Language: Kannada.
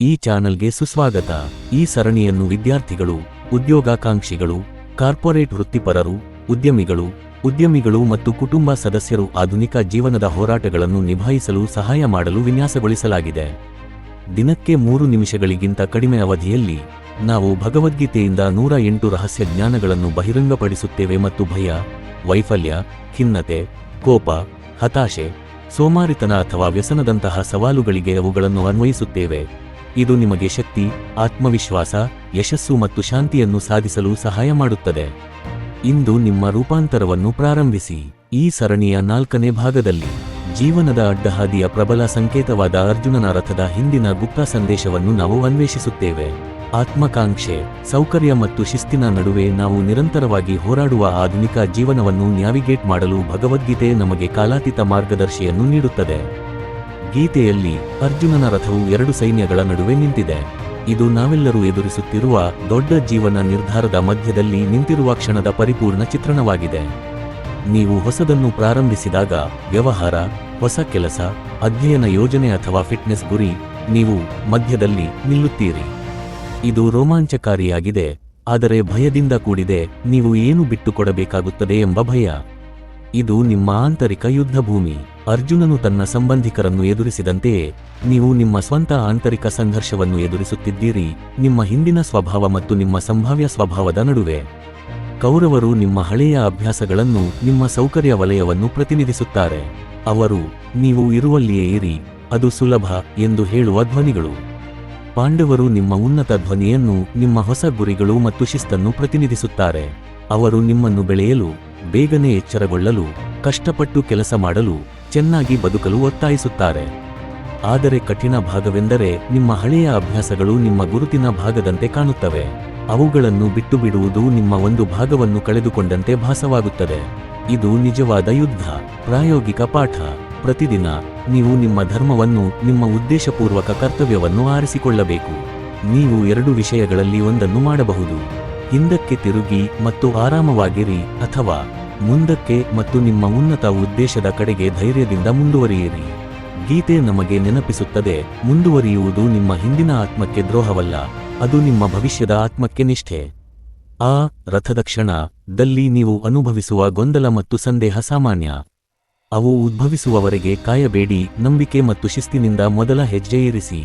ಈ ಚಾನಲ್ಗೆ ಸುಸ್ವಾಗತ. ಈ ಸರಣಿಯನ್ನು ವಿದ್ಯಾರ್ಥಿಗಳು, ಉದ್ಯೋಗಾಕಾಂಕ್ಷಿಗಳು, ಕಾರ್ಪೊರೇಟ್ ವೃತ್ತಿಪರರು, ಉದ್ಯಮಿಗಳು ಉದ್ಯಮಿಗಳು ಮತ್ತು ಕುಟುಂಬ ಸದಸ್ಯರು ಆಧುನಿಕ ಜೀವನದ ಹೋರಾಟಗಳನ್ನು ನಿಭಾಯಿಸಲು ಸಹಾಯ ಮಾಡಲು ವಿನ್ಯಾಸಗೊಳಿಸಲಾಗಿದೆ. ದಿನಕ್ಕೆ ಮೂರು ನಿಮಿಷಗಳಿಗಿಂತ ಕಡಿಮೆ ಅವಧಿಯಲ್ಲಿ ನಾವು ಭಗವದ್ಗೀತೆಯಿಂದ ನೂರ ಎಂಟು ರಹಸ್ಯ ಜ್ಞಾನಗಳನ್ನು ಬಹಿರಂಗಪಡಿಸುತ್ತೇವೆ ಮತ್ತು ಭಯ, ವೈಫಲ್ಯ, ಖಿನ್ನತೆ, ಕೋಪ, ಹತಾಶೆ, ಸೋಮಾರಿತನ ಅಥವಾ ವ್ಯಸನದಂತಹ ಸವಾಲುಗಳಿಗೆ ಅವುಗಳನ್ನು ಅನ್ವಯಿಸುತ್ತೇವೆ. ಇದು ನಿಮಗೆ ಶಕ್ತಿ, ಆತ್ಮವಿಶ್ವಾಸ, ಯಶಸ್ಸು ಮತ್ತು ಶಾಂತಿಯನ್ನು ಸಾಧಿಸಲು ಸಹಾಯ ಮಾಡುತ್ತದೆ. ಇಂದು ನಿಮ್ಮ ರೂಪಾಂತರವನ್ನು ಪ್ರಾರಂಭಿಸಿ. ಈ ಸರಣಿಯ ನಾಲ್ಕನೇ ಭಾಗದಲ್ಲಿ ಜೀವನದ ಅಡ್ಡಹಾದಿಯ ಪ್ರಬಲ ಸಂಕೇತವಾದ ಅರ್ಜುನನ ರಥದ ಹಿಂದಿನ ಗುಪ್ತ ಸಂದೇಶವನ್ನು ನಾವು ಅನ್ವೇಷಿಸುತ್ತೇವೆ. ಆತ್ಮಕಾಂಕ್ಷೆ, ಸೌಕರ್ಯ ಮತ್ತು ಶಿಸ್ತಿನ ನಡುವೆ ನಾವು ನಿರಂತರವಾಗಿ ಹೋರಾಡುವ ಆಧುನಿಕ ಜೀವನವನ್ನು ನ್ಯಾವಿಗೇಟ್ ಮಾಡಲು ಭಗವದ್ಗೀತೆ ನಮಗೆ ಕಾಲಾತೀತ ಮಾರ್ಗದರ್ಶಿಯನ್ನು ನೀಡುತ್ತದೆ. ಗೀತೆಯಲ್ಲಿ ಅರ್ಜುನನ ರಥವು ಎರಡು ಸೈನ್ಯಗಳ ನಡುವೆ ನಿಂತಿದೆ. ಇದು ನಾವೆಲ್ಲರೂ ಎದುರಿಸುತ್ತಿರುವ ದೊಡ್ಡ ಜೀವನ ನಿರ್ಧಾರದ ಮಧ್ಯದಲ್ಲಿ ನಿಂತಿರುವ ಕ್ಷಣದ ಪರಿಪೂರ್ಣ ಚಿತ್ರಣವಾಗಿದೆ. ನೀವು ಹೊಸದನ್ನು ಪ್ರಾರಂಭಿಸಿದಾಗ ವ್ಯವಹಾರ, ಹೊಸ ಕೆಲಸ, ಅಧ್ಯಯನ ಯೋಜನೆ ಅಥವಾ ಫಿಟ್ನೆಸ್ ಗುರಿ, ನೀವು ಮಧ್ಯದಲ್ಲಿ ನಿಲ್ಲುತ್ತೀರಿ. ಇದು ರೋಮಾಂಚಕಾರಿಯಾಗಿದೆ, ಆದರೆ ಭಯದಿಂದ ಕೂಡಿದೆ, ನೀವು ಏನು ಬಿಟ್ಟುಕೊಡಬೇಕಾಗುತ್ತದೆ ಎಂಬ ಭಯ. ಇದು ನಿಮ್ಮ ಆಂತರಿಕ ಯುದ್ಧಭೂಮಿ. ಅರ್ಜುನನು ತನ್ನ ಸಂಬಂಧಿಕರನ್ನು ಎದುರಿಸಿದಂತೆಯೇ ನೀವು ನಿಮ್ಮ ಸ್ವಂತ ಆಂತರಿಕ ಸಂಘರ್ಷವನ್ನು ಎದುರಿಸುತ್ತಿದ್ದೀರಿ, ನಿಮ್ಮ ಹಿಂದಿನ ಸ್ವಭಾವ ಮತ್ತು ನಿಮ್ಮ ಸಂಭಾವ್ಯ ಸ್ವಭಾವದ ನಡುವೆ. ಕೌರವರು ನಿಮ್ಮ ಹಳೆಯ ಅಭ್ಯಾಸಗಳನ್ನು, ನಿಮ್ಮ ಸೌಕರ್ಯ ವಲಯವನ್ನು ಪ್ರತಿನಿಧಿಸುತ್ತಾರೆ. ಅವರು, ನೀವು ಇರುವಲ್ಲಿಯೇ ಇರಿ, ಅದು ಸುಲಭ ಎಂದು ಹೇಳುವ ಧ್ವನಿಗಳು. ಪಾಂಡವರು ನಿಮ್ಮ ಉನ್ನತ ಧ್ವನಿಯನ್ನು, ನಿಮ್ಮ ಹೊಸ ಗುರಿಗಳು ಮತ್ತು ಶಿಸ್ತನ್ನು ಪ್ರತಿನಿಧಿಸುತ್ತಾರೆ. ಅವರು ನಿಮ್ಮನ್ನು ಬೆಳೆಯಲು, ಬೇಗನೆ ಎಚ್ಚರಗೊಳ್ಳಲು, ಕಷ್ಟಪಟ್ಟು ಕೆಲಸ ಮಾಡಲು, ಚೆನ್ನಾಗಿ ಬದುಕಲು ಒತ್ತಾಯಿಸುತ್ತಾರೆ. ಆದರೆ ಕಠಿಣ ಭಾಗವೆಂದರೆ ನಿಮ್ಮ ಹಳೆಯ ಅಭ್ಯಾಸಗಳು ನಿಮ್ಮ ಗುರುತಿನ ಭಾಗದಂತೆ ಕಾಣುತ್ತವೆ. ಅವುಗಳನ್ನು ಬಿಟ್ಟು ಬಿಡುವುದು ನಿಮ್ಮ ಒಂದು ಭಾಗವನ್ನು ಕಳೆದುಕೊಂಡಂತೆ ಭಾಸವಾಗುತ್ತದೆ. ಇದು ನಿಜವಾದ ಯುದ್ಧ, ಪ್ರಾಯೋಗಿಕ ಪಾಠ. ಪ್ರತಿದಿನ ನೀವು ನಿಮ್ಮ ಧರ್ಮವನ್ನು, ನಿಮ್ಮ ಉದ್ದೇಶಪೂರ್ವಕ ಕರ್ತವ್ಯವನ್ನು ಆರಿಸಿಕೊಳ್ಳಬೇಕು. ನೀವು ಎರಡು ವಿಷಯಗಳಲ್ಲಿ ಒಂದನ್ನು ಮಾಡಬಹುದು. ಹಿಂದಕ್ಕೆ ತಿರುಗಿ ಮತ್ತು ಆರಾಮವಾಗಿರಿ ಅಥವಾ ಮುಂದಕ್ಕೆ ಮತ್ತು ನಿಮ್ಮ ಉನ್ನತ ಉದ್ದೇಶದ ಕಡೆಗೆ ಧೈರ್ಯದಿಂದ ಮುಂದುವರಿಯಿರಿ. ಗೀತೆ ನಮಗೆ ನೆನಪಿಸುತ್ತದೆ, ಮುಂದುವರಿಯುವುದು ನಿಮ್ಮ ಹಿಂದಿನ ಆತ್ಮಕ್ಕೆ ದ್ರೋಹವಲ್ಲ, ಅದು ನಿಮ್ಮ ಭವಿಷ್ಯದ ಆತ್ಮಕ್ಕೆ ನಿಷ್ಠೆ. ಆ ರಥದ ಕ್ಷಣದಲ್ಲಿ ನೀವು ಅನುಭವಿಸುವ ಗೊಂದಲ ಮತ್ತು ಸಂದೇಹ ಸಾಮಾನ್ಯ. ಅವು ಉದ್ಭವಿಸುವವರೆಗೆ ಕಾಯಬೇಡಿ, ನಂಬಿಕೆ ಮತ್ತು ಶಿಸ್ತಿನಿಂದ ಮೊದಲ ಹೆಜ್ಜೆ ಇರಿಸಿ